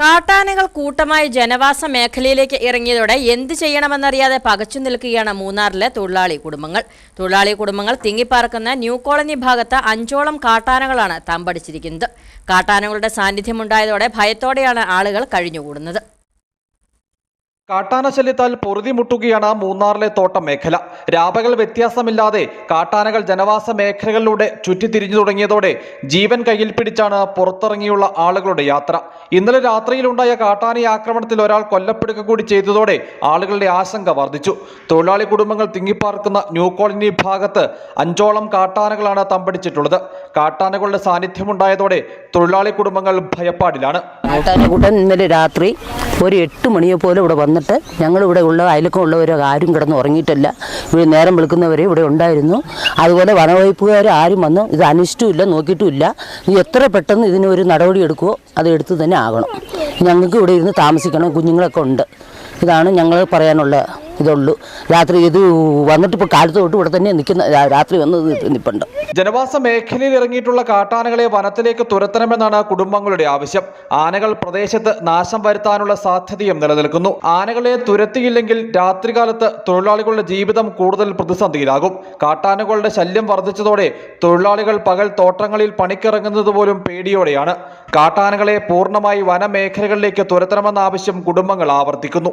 കാട്ടാനകൾ കൂട്ടമായി ജനവാസ മേഖലയിലേക്ക് ഇറങ്ങിയതോടെ എന്ത് ചെയ്യണമെന്നറിയാതെ പകച്ചു നിൽക്കുകയാണ് മൂന്നാറിലെ തൊഴിലാളി കുടുംബങ്ങൾ. തൊഴിലാളി കുടുംബങ്ങൾ തിങ്ങിപ്പാർക്കുന്ന ന്യൂ കോളനി ഭാഗത്ത് അഞ്ചോളം കാട്ടാനകളാണ് തമ്പടിച്ചിരിക്കുന്നത്. കാട്ടാനകളുടെ സാന്നിധ്യമുണ്ടായതോടെ ഭയത്തോടെയാണ് ആളുകൾ കഴിഞ്ഞുകൂടുന്നത്. കാട്ടാന ശല്യത്താൽ പൊറുതിമുട്ടുകയാണ് മൂന്നാറിലെ തോട്ടം മേഖല. രാപകൽ വ്യത്യാസമില്ലാതെ കാട്ടാനകൾ ജനവാസ മേഖലകളിലൂടെ ചുറ്റിത്തിരിഞ്ഞു തുടങ്ങിയതോടെ ജീവൻ കയ്യിൽ പിടിച്ചാണ് പുറത്തിറങ്ങിയുള്ള ആളുകളുടെ യാത്ര. ഇന്നലെ രാത്രിയിലുണ്ടായ കാട്ടാന ആക്രമണത്തിൽ ഒരാൾ കൊല്ലപ്പെടുക കൂടി ചെയ്തതോടെ ആളുകളുടെ ആശങ്ക വർദ്ധിച്ചു. തൊഴിലാളി കുടുംബങ്ങൾ തിങ്ങിപ്പാർക്കുന്ന ന്യൂ കോളനി ഭാഗത്ത് അഞ്ചോളം കാട്ടാനകളാണ് തമ്പടിച്ചിട്ടുള്ളത്. കാട്ടാനകളുടെ സാന്നിധ്യമുണ്ടായതോടെ തൊഴിലാളി കുടുംബങ്ങൾ ഭയപ്പാടിലാണ്. കൂട്ടൻ ഇന്നലെ രാത്രി ഒരു എട്ട് മണിയെ പോലെ ഇവിടെ വന്നിട്ട് ഞങ്ങളിവിടെ ഉള്ള അയലക്കം ഉള്ളവരോ ആരും കിടന്ന് ഉറങ്ങിയിട്ടില്ല. ഇവിടെ നേരം വിളിക്കുന്നവരെ ഇവിടെ ഉണ്ടായിരുന്നു. അതുപോലെ വനവകുപ്പുകാർ ആരും വന്നു ഇത് അനിഷ്ടമില്ല നോക്കിയിട്ടുമില്ല നീ എത്ര പെട്ടെന്ന് ഇതിനൊരു നടപടി എടുക്കുമോ അത് എടുത്ത് തന്നെ ആകണം. ഞങ്ങൾക്ക് ഇവിടെ ഇരുന്ന് താമസിക്കണം കുഞ്ഞുങ്ങളൊക്കെ ഉണ്ട്. ഇതാണ് ഞങ്ങൾ പറയാനുള്ള ഇതുള്ളൂ. രാത്രി ഇത് വന്നിട്ട് ഇപ്പോൾ കാലത്ത് തൊട്ട് ഇവിടെ തന്നെ നിൽക്കുന്ന രാത്രി വന്ന് നിപ്പുണ്ട്. ജനവാസ മേഖലയിൽ ഇറങ്ങിയിട്ടുള്ള കാട്ടാനകളെ വനത്തിലേക്ക് തുരത്തണമെന്നാണ് കുടുംബങ്ങളുടെ ആവശ്യം. ആനകൾ പ്രദേശത്ത് നാശം വരുത്താനുള്ള സാധ്യതയും നിലനിൽക്കുന്നു. ആനകളെ തുരത്തിയില്ലെങ്കിൽ രാത്രികാലത്ത് തൊഴിലാളികളുടെ ജീവിതം കൂടുതൽ പ്രതിസന്ധിയിലാകും. കാട്ടാനകളുടെ ശല്യം വർദ്ധിച്ചതോടെ തൊഴിലാളികൾ പകൽ തോട്ടങ്ങളിൽ പണിക്കിറങ്ങുന്നത് പോലും പേടിയോടെയാണ്. കാട്ടാനകളെ പൂർണമായി വനമേഖലകളിലേക്ക് തുരത്തണമെന്ന ആവശ്യം കുടുംബങ്ങൾ ആവർത്തിക്കുന്നു.